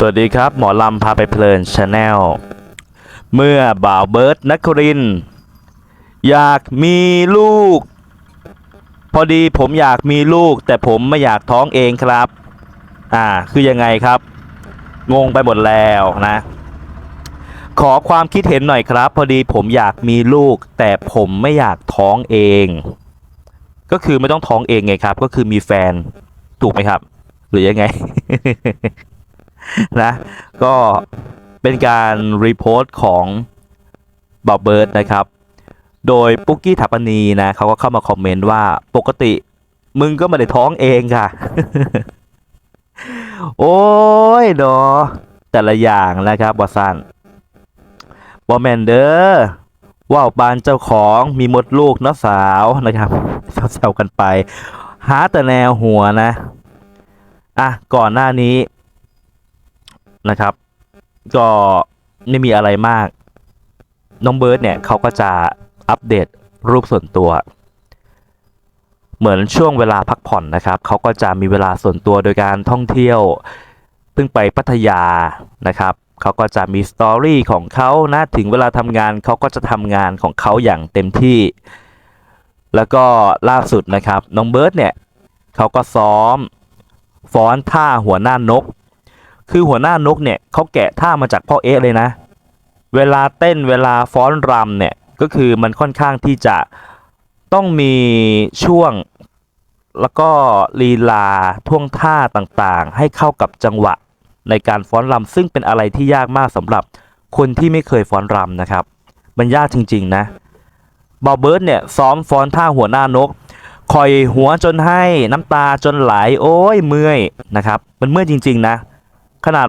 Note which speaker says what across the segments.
Speaker 1: สวัสดีครับ หมอลำพาไปเพลินชาแนล เมื่อบ่าวเบิร์ดนักคริน อยากมีลูก พอดีผมอยากมีลูก แต่ผมไม่อยากท้องเองครับ อ่า คือยังไงครับ งงไปหมดแล้วนะ ขอความคิดเห็นหน่อยครับ พอดีผมอยากมีลูก แต่ผมไม่อยากท้องเอง ก็คือไม่ต้องท้องเองไงครับ ก็คือมีแฟนถูกไหมครับ หรือยังไง นะ ก็เป็นการรีโพสต์ของบอบเบิร์ดนะครับ โดยปุ๊กกี้ถัปนีนะเขาก็เข้ามาคอมเมนต์ว่าปกติมึงก็ไม่ได้ท้องเองค่ะ โอ้ยเนาะแต่ละอย่างนะครับบอสันบอแมนเดอร์ว่าวบานเจ้าของมีมดลูกเนาะสาวนะครับแซวๆกันไป หาแต่แนวหัวนะ อะ ก่อนหน้านี้ นะครับ ก็ไม่มีอะไรมาก น้องเบิร์ดเนี่ยเขาก็จะอัปเดตรูปส่วนตัว เหมือนช่วงเวลาพักผ่อนนะครับเขาก็จะมีเวลาส่วนตัวโดยการท่องเที่ยวเพิ่งไปพัทยานะครับเขาก็จะมีสตอรี่ของเขานะถึงเวลาทำงานเขาก็จะทำงานของเขาอย่างเต็มที่ แล้วก็ล่าสุดนะครับน้องเบิร์ดเนี่ยเขาก็ซ้อมฟ้อนท่าหัวหน้านก คือหัวหน้านกเนี่ยเขาแกะท่ามาจากพ่อเอ๊ะเลยนะ เวลาเต้นเวลาฟ้อนรำเนี่ยก็คือมันค่อนข้างที่จะต้องมีช่วงแล้วก็ลีลาท่วงท่าต่างๆ ให้เข้ากับจังหวะในการฟ้อนรำซึ่งเป็นอะไรที่ยากมากสำหรับคนที่ไม่เคยฟ้อนรำนะครับ มันยากจริงๆนะบอเบิร์ดเนี่ยซ้อมฟ้อนท่าหัวหน้านกคอยหัวจนให้น้ำตาจนไหลโอ้ยเมื่อยนะครับ มันเมื่อยจริง ๆ นะ ขนาด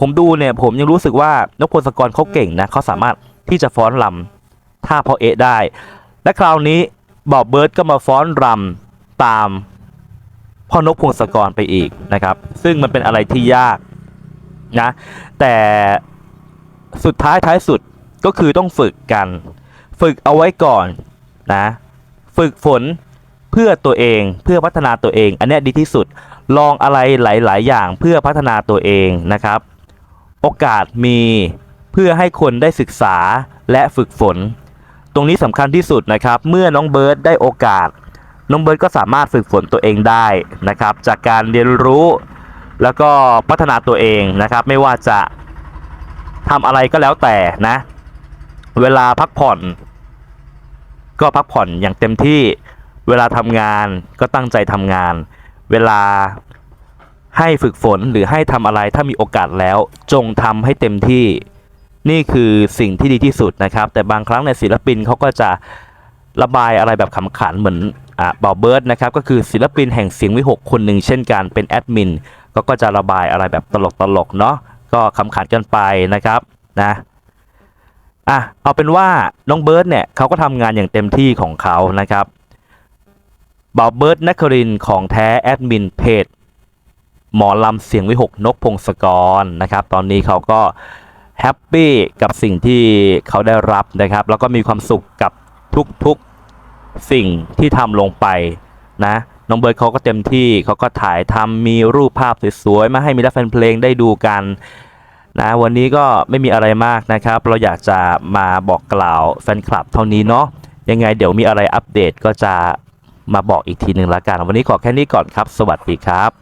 Speaker 1: ผมดูเนี่ยผมยังรู้สึกว่านกพลสกรเขาเก่งนะเขาสามารถที่จะฟ้อนรำท่าพอเอะได้ และคราวนี้บอบเบิร์ดก็มาฟ้อนรำตามพ่อนกพงศกรไปอีกนะครับ ซึ่งมันเป็นอะไรที่ยากนะ แต่สุดท้ายท้ายสุดก็คือต้องฝึกกัน ฝึกเอาไว้ก่อนนะ ฝึกฝน เพื่อตัวเองเพื่อพัฒนาตัวเอง อันนี้ดีที่สุดลองอะไรหลาย ๆ อย่างเพื่อพัฒนาตัวเองนะครับ โอกาสมีเพื่อให้คนได้ศึกษาและฝึกฝน ตรงนี้สำคัญที่สุดนะครับ เมื่อน้องเบิร์ดได้โอกาส น้องเบิร์ดก็สามารถฝึกฝนตัวเองได้นะครับ จากการเรียนรู้แล้วก็พัฒนาตัวเองนะครับ ไม่ว่าจะทำอะไรก็แล้วแต่นะ เวลาพักผ่อน ก็พักผ่อนอย่างเต็มที่ เวลาทำงานก็ตั้งใจทำงาน เวลาให้ฝึกฝนหรือให้ทำอะไรถ้ามีโอกาสแล้ว จงทำให้เต็มที่ นี่คือสิ่งที่ดีที่สุดนะครับ แต่บางครั้งในศิลปินเขาก็จะระบายอะไรแบบขำขันเหมือนอ่าบอเบิร์ดนะครับ ก็คือศิลปินแห่งเสียงวิหกคนหนึ่งเช่นกันเป็นแอดมินก็ก็จะระบายอะไรแบบตลกๆเนาะก็ขำขันกันไปนะครับนะอะเอาเป็นว่าน้องเบิร์ดเนี่ยเขาก็ทำงานอย่างเต็มที่ของเขานะครับ บ่าวเบิร์ดนักครินของแท้แอดมินเพจหมอลำเสียงวิหกนกพงศกรนะครับ ตอนนี้เขาก็แฮปปี้กับสิ่งที่เขาได้รับนะครับ แล้วก็มีความสุขกับทุกๆสิ่งที่ทำลงไปนะน้องเบิร์ดเขาก็เต็มที่เขาก็ถ่ายทำมีรูปภาพสวยๆมาให้มีแฟนเพลงได้ดูกันนะวันนี้ก็ไม่มีอะไรมากนะครับ เราอยากจะมาบอกกล่าวแฟนคลับเท่านี้เนาะยังไงเดี๋ยวมีอะไรอัปเดตก็จะ มาบอกอีกทีหนึ่งละกัน วันนี้ขอแค่นี้ก่อนครับ สวัสดีครับ